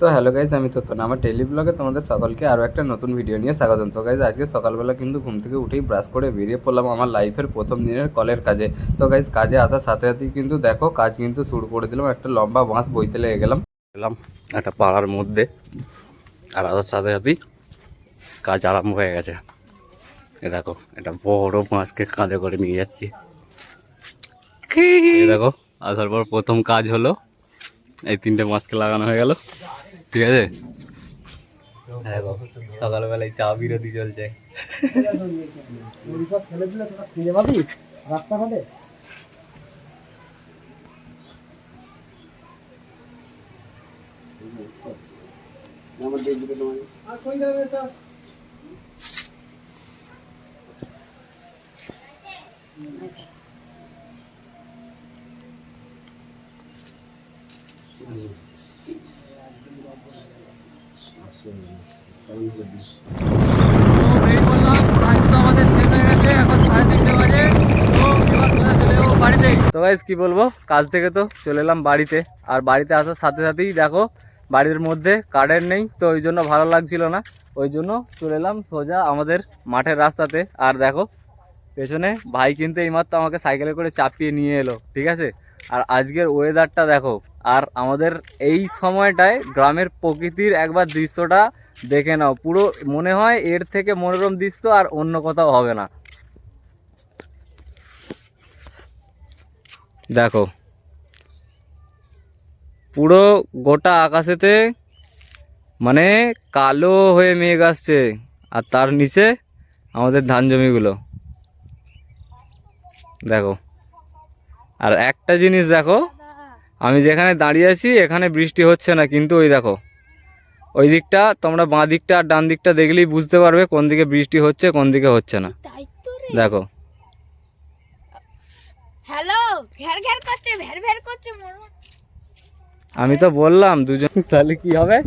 তো hello guys আমি তোতন আমার ডেলি ব্লগে তোমাদের সকলকে আরও একটা নতুন ভিডিও নিয়ে স্বাগতম। তো গাইজ আজকে সকালবেলা কিন্তু ঘুম থেকে উঠেই ব্রাশ করে বেরিয়ে পড়লাম আমার লাইফের প্রথম দিনের কলের কাজে। তো গাইজ কাজে আসার সাথে সাথেই কিন্তু দেখো কাজ কিন্তু শুরু করে দিলাম একটা লম্বা বাঁশ বইতে লেগে গেলাম। গেলাম একটা পাড়ার মধ্যে। আর আসার সাথে সাথেই কাজ আরম্ভ হয়ে গেছে। এ দেখো এটা বড় বাঁশকে কাঁধে করে নিয়ে যাচ্ছি। দেখো আসার পর প্রথম কাজ হলো এই তিনটে মাছকে লাগানো হয়ে গেল। ঠিক আছে? দেখো সকালবেলায় চা বিরতি চলছে। ফেলে দিলে তোরা খুঁজে পাবি রাস্তাঘাটে তো গাইজ কি বলব? কাজ থেকে তো চলে এলাম বাড়িতে। আর বাড়িতে আসার সাথে সাথেই দেখো, বাড়ির মধ্যে কারেন্ট নেই, তো ওই জন্য ভালো লাগছিল না। ওই জন্য চলে এলাম সোজা আমাদের মাঠের রাস্তাতে। আর দেখো, পেছনে ভাই কিন্তু এইমাত্র আমাকে সাইকেলে করে চাপিয়ে নিয়ে এলো, ঠিক আছে? আর আজকের ওয়েদারটা দেখো আর আমাদের এই সময়টায় গ্রামের প্রকৃতির একবার দৃশ্যটা দেখে নাও। পুরো মনে হয় এর থেকে মনোরম দৃশ্য আর অন্য কোথাও হবে না। দেখো। পুরো গোটা আকাশেতে মানে কালো হয়ে মেঘ আসছে আর তার নিচে আমাদের ধান জমিগুলো। দেখো। আর একটা জিনিস দেখো আমি যেখানে দাঁড়িয়ে আছি এখানে বৃষ্টি হচ্ছে না কিন্তু ওই দেখো। ওই দিকটা তোমরা বাঁ দিকটা আর ডান দিকটা দেখলেই বুঝতে পারবে কোন দিকে বৃষ্টি হচ্ছে কোন দিকে হচ্ছে না। দেখো। হ্যালো করছে করছে আমি তো বললাম দুজন তাহলে কি হবে?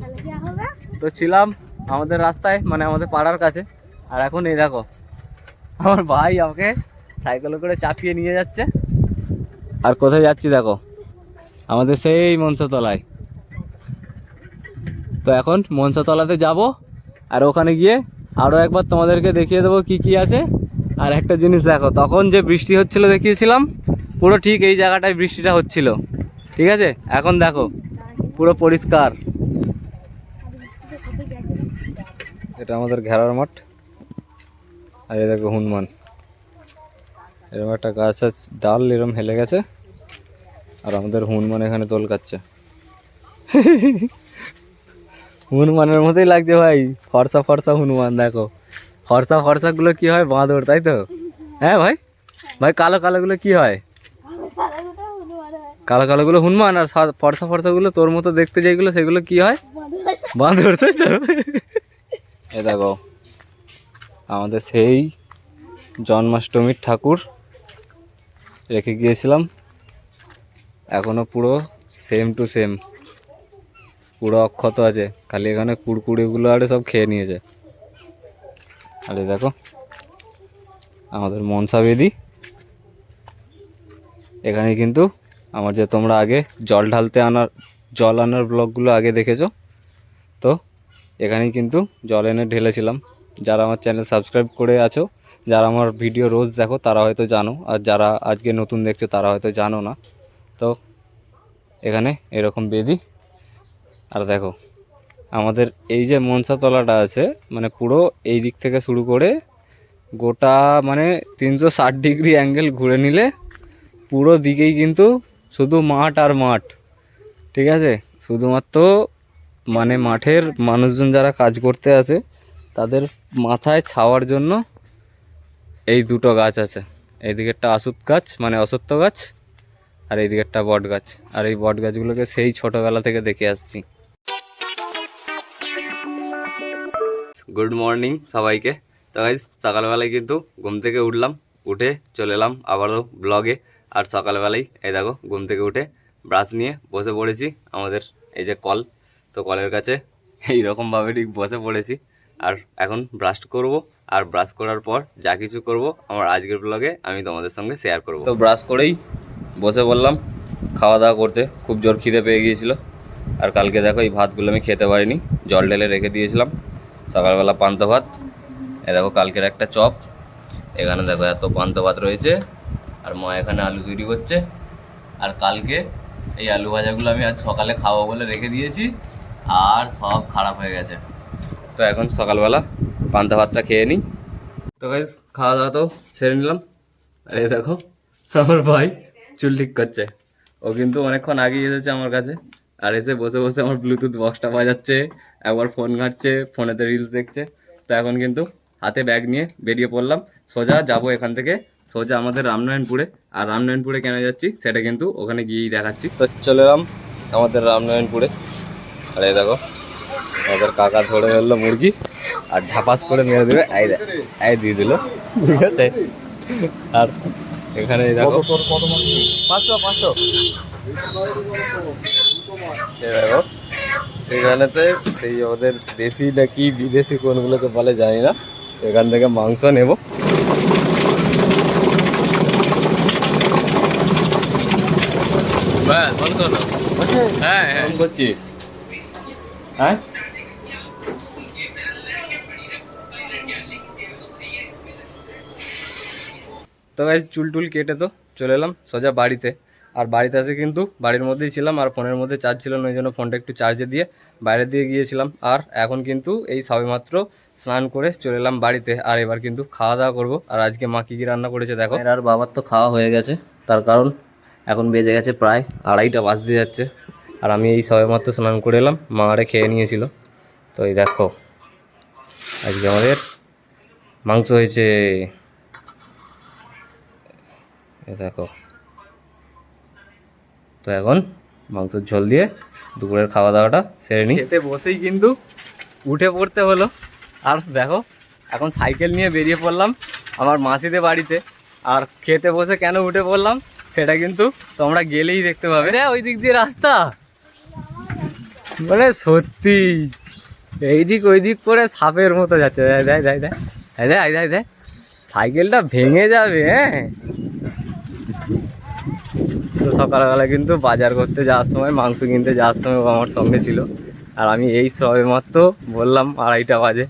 তাহলে কি হবে? তো ছিলাম আমাদের রাস্তায় মানে আমাদের পাড়ার কাছে। আর এখন এই দেখো আমার ভাই আমাকে সাইকেলে করে চাপিয়ে নিয়ে যাচ্ছে। আর কোথায় যাচ্ছি দেখো? আমাদের সেই মনসাতলায়। তো এখন মনসাতলাতে যাব, আর ওখানে গিয়ে আরও একবার তোমাদেরকে দেখিয়ে দেবো কি কি আছে। আর একটা জিনিস দেখো, তখন যে বৃষ্টি হচ্ছিল দেখিয়েছিলাম, পুরো ঠিক এই জায়গাটায় বৃষ্টিটা হচ্ছিল। ঠিক আছে? এখন দেখো, পুরো পরিষ্কার। এটা আমাদের ঘেরার মাঠ। আর এই দেখো হনুমান। এরকম একটা গাছ ডাল এরকম হেলে গেছে। আর আমাদের হনুমান এখানে দোল কাচ্ছে হনুমানের মতোই লাগছে ভাই। ফর্সা ফর্সা হনুমান, দেখো। ফর্সা ফর্সাগুলো কি হয়? বাঁদর, তাই তো? হ্যাঁ ভাই? ভাই, কালো কালোগুলো কি হয়? কালো কালোগুলো হনুমান আর ফর্সা ফর্সাগুলো তোর মতো দেখতে যেগুলো, সেগুলো কি হয়? বাঁদর, তাই তো? এ দেখো, আমাদের সেই জন্মাষ্টমীর ঠাকুর রেখে গিয়েছিলাম। এখনও পুরো সেম টু সেম পুরো অক্ষত আছে। খালি এখানে কুড়কুড়িগুলো আরে সব খেয়ে নিয়েছে। আরে দেখো, আমাদের মনসা বেদি। এখানে কিন্তু আমার যে তোমরা আগে জল ঢালতে আনার, জল আনার ব্লগগুলো আগে দেখেছ? তো এখানেই কিন্তু জল এনে ঢেলেছিলাম। যারা আমার চ্যানেল সাবস্ক্রাইব করে আছো, যারা আমার ভিডিও রোজ দেখো, তারা হয়তো জানো। আর যারা আজকে নতুন দেখছ, তারা হয়তো জানো না। তো এখানে এরকম বেদি আর দেখো, আমাদের এই যে মনসাতলাটা আছে মানে পুরো এই দিক থেকে শুরু করে গোটা মানে তিনশো ষাট ডিগ্রি অ্যাঙ্গেল ঘুরে নিলে পুরো দিকেই কিন্তু শুধু মাঠ আর মাঠ, ঠিক আছে? শুধুমাত্র মানে মাঠের মানুষজন যারা কাজ করতে আছে, তাদের মাথায় ছাওয়ার জন্য এই দুটো গাছ আছে। এইদিকে একটা আসুত গাছ মানে অসত্য গাছ আর এইদিকে একটা বট গাছ। আর এই বট গাছগুলোকে সেই ছোটোবেলা থেকে দেখে আসছি। গুড মর্নিং সবাইকে। তো গাইজ সকালবেলায় কিন্তু ঘুম থেকে উঠলাম, উঠে চলে এলাম আবারও ব্লগে আর সকালবেলায়, এই দেখো, ঘুম থেকে উঠে ব্রাশ নিয়ে বসে পড়েছি আমাদের এই যে কল। তো কলের কাছে এই রকমভাবে ঠিক বসে পড়েছি। আর এখন ব্রাশ করব, আর ব্রাশ করার পর যা কিছু করব, আমার আজকের ব্লগে আমি তোমাদের সঙ্গে শেয়ার করব। তো ব্রাশ করেই বসে বললাম, খাওয়া দাওয়া করতে। খুব জোর খিদে পেয়ে গিয়েছিল। আর কালকে দেখো এই ভাতগুলো আমি খেতে পারিনি। জল ঢেলে রেখে দিয়েছিলাম। সকালবেলা পান্তা ভাত। এ দেখো কালকের একটা চপ। এখানে দেখো এত পান্ত ভাত রয়েছে। আর মা এখানে আলু তৈরি করছে। আর কালকে এই আলু ভাজাগুলো আমি আজ সকালে খাব বলে রেখে দিয়েছি। আর সব খারাপ হয়ে গেছে। তো এখন সকালবেলা পান্তা ভাতটা খেয়ে নিই। তো খাওয়া দাওয়া তো ছেড়ে নিলাম। আর দেখো, আমার ভাই চুল ঠিক করছে। ও কিন্তু অনেকক্ষণ আগে এসেছে আমার কাছে, আর এসে বসে বসে আমার ব্লুটুথ বক্সটা বাজাচ্ছে, একবার ফোন ঘাটছে ফোনেতে রিলস দেখছে। তো এখন কিন্তু হাতে ব্যাগ নিয়ে বেরিয়ে পড়লাম। সোজা যাব এখান থেকে, সোজা আমাদের রামনারায়ণপুরে। আর রামনারায়ণপুরে কেন যাচ্ছি, সেটা কিন্তু ওখানে গিয়েই দেখাচ্ছি। তো চলে এলাম আমাদের রামনারায়ণপুরে। আর এই দেখো, আমাদের কাকা ধরে ফেলল মুরগি, আর ঢাপাস করে মেরে দেবে। এই দিয়ে দিল, ঠিক আছে? আর এখানে দেখো। পাঁচশো পাঁচশো। এই দেখো। এখানেতে সেই ওদের দেশি নাকি বিদেশি কোনগুলোকে বলে জানি না। এখান থেকে মাংস নেব। হ্যাঁ হ্যাঁ। করছিস? হ্যাঁ? তো গাইজ চুল টুল কেটে তো চলে এলাম সোজা বাড়িতে। আর বাড়িতে এসে কিন্তু বাড়ির মধ্যেই ছিলাম, আর ফোনের মধ্যে চার্জ ছিল না ওই জন্য ফোনটা একটু চার্জে দিয়ে বাইরে দিয়ে গিয়েছিলাম। আর এখন কিন্তু এই সবেমাত্র স্নান করে চলে এলাম বাড়িতে। আর এবার কিন্তু খাওয়া দাওয়া করব। আর আজকে মা কী কী রান্না করেছে দেখো। আর বাবার তো খাওয়া হয়ে গেছে। তার কারণ এখন বেজে গেছে প্রায় আড়াইটা, বাজতে যাচ্ছে। আর আমি এই সবেমাত্র স্নান করে এলাম। মা আরে খেয়ে নিয়েছিল। তো এই দেখো, আজকে আমাদের মাংস হয়েছে এ দেখো তো এখন মাংসের ঝোল দিয়ে দুপুরের খাওয়া দাওয়াটা সেরে নিই খেতে বসেই কিন্তু উঠে পড়তে হলো আর দেখো এখন সাইকেল নিয়ে বেরিয়ে পড়লাম আমার মাসিদের বাড়িতে আর খেতে বসে কেন উঠে পড়লাম সেটা কিন্তু তোমরা গেলেই দেখতে পাবে রে ওই দিক দিয়ে রাস্তা মানে সত্যি এই দিক ওই দিক করে সাপের মতো যাচ্ছে দেয় দেয় দেয় দেয় দেয় দেয় সাইকেলটা ভেঙে যাবে হ্যাঁ তো সকালবেলা কিন্তু বাজার করতে যাওয়ার সময়, মাংস কিনতে যাওয়ার সময় আমার সঙ্গে ছিল। আর আমি এই সবেমাত্র বললাম আড়াইটা বাজে।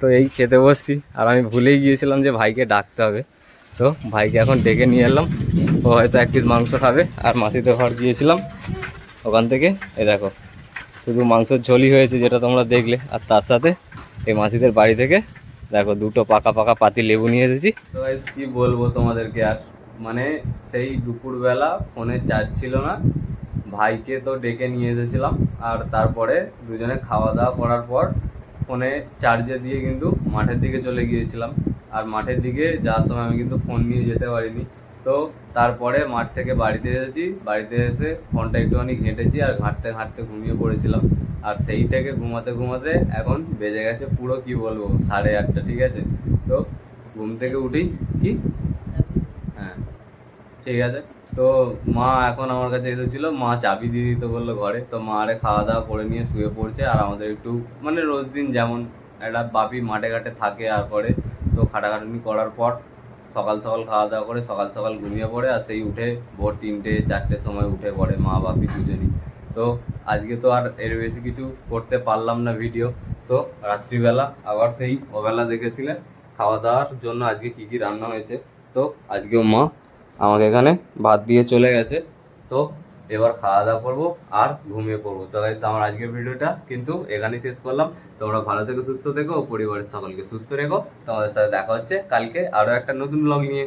তো এই খেতে বসছি। আর আমি ভুলেই গিয়েছিলাম যে ভাইকে ডাকতে হবে। তো ভাইকে এখন ডেকে নিয়ে এলাম। ও হয়তো এক পিস মাংস খাবে। আর মাসিতে ঘর গিয়েছিলাম। ওখান থেকে এ দেখো, শুধু মাংসের ঝোলই হয়েছে যেটা তোমরা দেখলে। আর তার সাথে এই মাসিদের বাড়ি থেকে, দেখো, দুটো পাকা পাকা পাতি লেবু নিয়ে এসেছি। তো কি বলব তোমাদেরকে আর? মানে সেই দুপুরবেলা ফোনে চার্জ ছিল না। ভাইকে তো ডেকে নিয়ে এসেছিলাম আর তারপরে দুজনে খাওয়া দাওয়া করার পর ফোনে চার্জে দিয়ে কিন্তু মাঠের দিকে চলে গিয়েছিলাম। আর মাঠের দিকে যাওয়ার সময় আমি কিন্তু ফোন নিয়ে যেতে পারিনি। তো তারপরে মাঠ থেকে বাড়িতে এসেছি। বাড়িতে এসে ফোনটা একটুখানি ঘেঁটেছি আর ঘাঁটতে ঘাঁটতে ঘুমিয়ে পড়েছিলাম। আর সেই থেকে ঘুমাতে ঘুমাতে এখন বেজে গেছে পুরো কি বলব? সাড়ে আটটা, ঠিক আছে? তো ঘুম থেকে উঠি কি? ঠিক আছে? তো মা এখন আমার কাছে এসেছিল, মা চাবি দিয়ে দিতে বলল ঘরে। তো মা আরে খাওয়া দাওয়া করে নিয়ে শুয়ে পড়ছে আর আমাদের একটু মানে রোজ দিন যেমন একটা বাপি মাঠে ঘাটে থাকে আর পরে তো খাটাখাটুনি করার পর সকাল সকাল খাওয়া দাওয়া করে সকাল সকাল ঘুমিয়ে পড়ে আর সেই উঠে ভোর তিনটে চারটের সময় উঠে পড়ে মা বাপি দুজনই। তো আজকে তো আর এর বেশি কিছু করতে পারলাম না ভিডিও। তো রাত্রিবেলা আবার সেই ওবেলা দেখেছিলেন খাওয়া দাওয়ার জন্য আজকে কি কি রান্না হয়েছে। তো আজকেও মা আমাকে এখানে ভাত দিয়ে চলে গেছে। তো এবার খাওয়া দাওয়া করব আর ঘুমিয়ে পড়ব। তো আমার আজকের ভিডিওটা কিন্তু এখানেই শেষ করলাম। তোমরা ভালো থেকে, সুস্থ থেকো ও পরিবারের সকলকে সুস্থ রেখো। তোমাদের সাথে দেখা হচ্ছে কালকে আরও একটা নতুন ব্লগ নিয়ে।